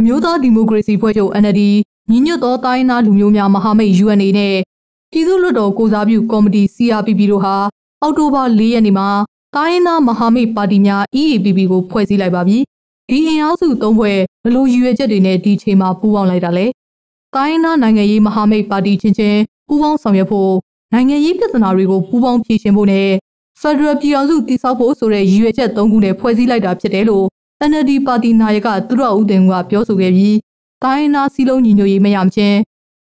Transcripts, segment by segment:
အမျိုးသားဒီမိုကရေစီဖွဲ့ချုပ် NLD ညီညွတ်သောတိုင်းသားလူမျိုးများမဟာမိတ် UNA နဲ့ပြည်သူ့လွှတ်တော်ကိုစားပြုကော်မတီ CRPP တို့ဟာအောက်တိုဘာ၄ရက်နေ့မှာတိုင်းသားမဟာမိတ်ပါတီများ EAPP ကိုဖွဲ့စည်းလိုက်ပါပြီ။ဒီအင်အားစု၃ဖွဲ့ဘလို့ရည်ရွယ်ချက်တွေနဲ့ဒီချိန်မှာပူးပေါင်းလိုက်တာလဲ။တိုင်းသားနိုင်ငံရေးမဟာမိတ်ပါတီချင်းချင်းပူးပေါင်းဆောင်ရွက်ဖို့နိုင်ငံရေးပြဿနာတွေကိုပူးပေါင်းဖြေရှင်းဖို့နဲ့ Federal ပြည်အောင်စုတည်ဆောက်ဖို့ဆိုတဲ့ရည်ရွယ်ချက်၃ခုနဲ့ဖွဲ့စည်းလိုက်တာဖြစ်တယ်လို့ NLD ပါတီနာယကသူရဦးတင်ကပြောဆိုခဲ့ပြီးတိုင်းနာစီလုံးညီညွတ်ရေးမရမချင်း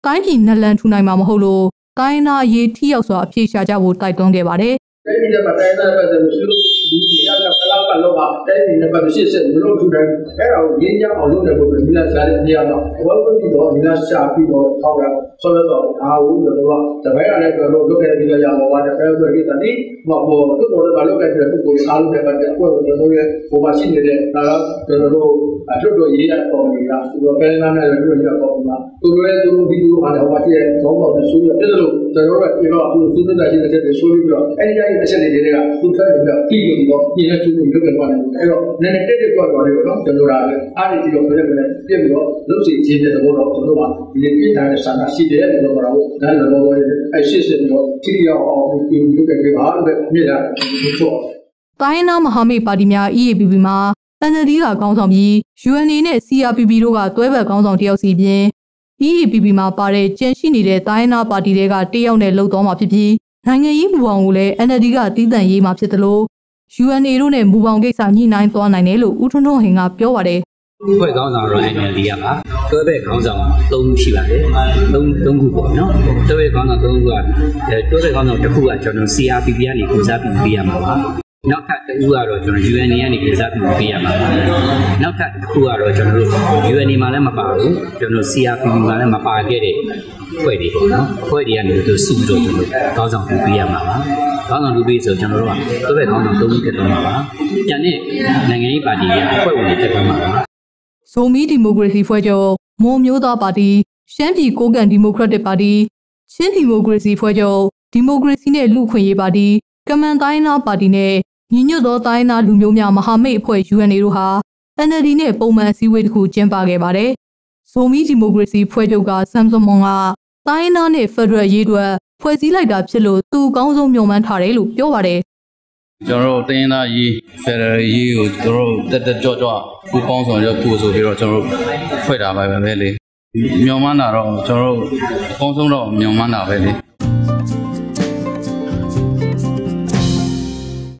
တိုင်းပြည်နလန်ထူနိုင်မှာမဟုတ်လို့တိုင်းနာရေးထိရောက်စွာအပြေရှားကြဖို့တိုက်တွန်းခဲ့ပါတယ်တိုင်းပြည်မှာတိုင်းသားပတ်သက်လို့ရှိလို့ဒီကကကလာကလောကတိုင်းပြည်နဲ့ပတ်သက်ရှစ်ဆက်မလို့ထူတိုင်းအဲ့ဒါကိုရင်းကြအောင်လုပ်တယ်လို့ဒီလားစားရနေရတော့ဘောလို့ဒီတော့ဒီလားရှာပြီးတော့ထောက်ရ ဆောရတော့အာဟုတ်တယ်တော့တပည့်ရလည်းတော့လုပ်ခဲ့ပြီးတော့ရမှာပါတဲ့အဲ့ဒါကိုဒီတတိမဟုတ်ဘူးတို့တော့လုပ်ခဲ့တဲ့သူကိုအားလုံးတဲ့ပတ်သက်ကိုတော့တို့ရဲ့ဘဝရှိနေတဲ့ဒါတော့ကျွန်တော်တို့အထွတ်တော်ရေးရပေါ်နေတာသူတို့ပဲနားနဲ့တို့ရပေါ်မှာသူတို့ရဲ့သူတို့ဒီလိုအားလည်းဟောပါတဲ့ဘောပေါ်နဲ့ဆိုရပြတယ်လို့ကျွန်တော်တို့ကဒီတော့အခုသုဒ္ဓတာရှိတဲ့ချက်ဆိုပြီးတော့အဲ့ဒီတိုင်းအချက်တွေတွေကသူဖက်နေတော့ပြီးလို့တော့ပြည့်ရသူတို့လုပ်ကြတယ်အဲ့တော့နည်းနည်းတက်တက်ကြွကြွလေးပေါ့နော်ကျွန်တော်ကလည်းအားဒီတော့ပြည့်ပြည့်ပြည့်ပြီးတော့လုပ်စီခြင်းတဲ့သဘောတော့ကျွန်တော်ကဒီပြည့်ထားတဲ့ဆန္ဒရှိတယ်လို့ပြောတာကိုဒါလည်းတော့အဲ့ရှစ်စစ်တော့ထိရောက်အောင်ဒီလုပ်ကြတယ်ပါလို့မြင်တာဆိုတော့တိုင်းနာမဟာမိတ်ပါတီများ EAPP မှာ NLD ကကောင်းဆောင်ပြီး UNA နဲ့ CRPP တို့ကတွဲဘက်ကောင်းဆောင်တယောက်စီပြင် EAPP မှာပါတဲ့ကျန်ရှိနေတဲ့တိုင်းနာပါတီတွေကတယောက်နဲ့လှုပ်သွားမှာဖြစ်ပြီးနိုင်ငံရေးမူပေါင်းကိုလည်း NLD ကတည်တံ့ရေးမှာဖြစ်တယ်လို့ UNA တို့နဲ့မူပေါင်းကိစ္စညှိနှိုင်းသွားနိုင်တယ်လို့ဦးထွန်းထွန်းဟင်ကပြောပါတယ် ဖွဲ့ခေါင်းဆောင်တော့ NLD ရပါတွဲဘက်ခေါင်းဆောင်၃ခုရှိပါတယ်၃၃ခုပေါ့နော်တွဲဘက်ခေါင်းဆောင်၃ခုကအဲတွဲဘက်ခေါင်းဆောင်တစ်ခုကကျွန်တော် CRPP ကနေကိုစားပြုပေးရမှာပါနောက်ထပ်တစ်ခုကတော့ကျွန်တော် UNA ကနေကိုစားပြုပေးရမှာပါနောက်ထပ်တစ်ခုကတော့ကျွန်တော်တို့ UNA မှာလည်းမပါဘူးကျွန်တော် CRPP မှာလည်းမပါခဲ့တဲ့ဖွဲ့တွေပေါ့နော်ဖွဲ့တွေကနေသူစုပြီးတော့ကျွန်တော်ခေါင်းဆောင်ပြုပေးရမှာပါခေါင်းဆောင်ပြုပေးဆိုကျွန်တော်တို့ကတွဲဘက်ခေါင်းဆောင်၃ခုဖြစ်သွားမှာပါကျန်တဲ့နိုင်ငံရေးပါတီတွေကအဖွဲ့ဝင်တွေဖြစ်သွားမှာပါ ဇိုမီဒီမိုကရေစီဖွဲ့ချုပ်မွန်မျိုးသားပါတီရှမ်းပြည်ကိုးကန့်ဒီမိုကရက်တစ်ပါတီချင်းဒီမိုကရေစီဖွဲ့ချုပ်ဒီမိုကရေစီနဲ့လူ့ခွင့်ရေးပါတီကမန်တိုင်းနာပါတီနဲ့ညီညွတ်သောတိုင်းနာလူမျိုးများမဟာမိတ်အဖွဲ့ UNA တို့ဟာ NLD နဲ့ပုံမှန်အစည်းအဝေးတစ်ခုကျင်းပခဲ့ပါတယ်။ဇိုမီဒီမိုကရေစီဖွဲ့ချုပ်ကဆမ်ဆွန်မွန်ကတိုင်းနာနဲ့ဖက်ဒရယ်ရေးအတွက်ဖွဲ့စည်းလိုက်တာဖြစ်လို့သူအကောင်းဆုံးမျှော်မှန်းထားတယ်လို့ပြောပါတယ် ကျွန်တော်တို့တင်းရင်းသားရေးဖက်ဒရယ်ရေးကိုကျွန်တော်တို့တက်တက်ကြွကြွပူပေါင်းဆောင်ရွက်ဖို့ဆိုပြီးတော့ကျွန်တော်တို့ဖွဲ့တာပဲပဲလေမျော်မှန်းတာတော့ကျွန်တော်တို့အကောင်းဆုံးတော့မျော်မှန်းတာပဲလေ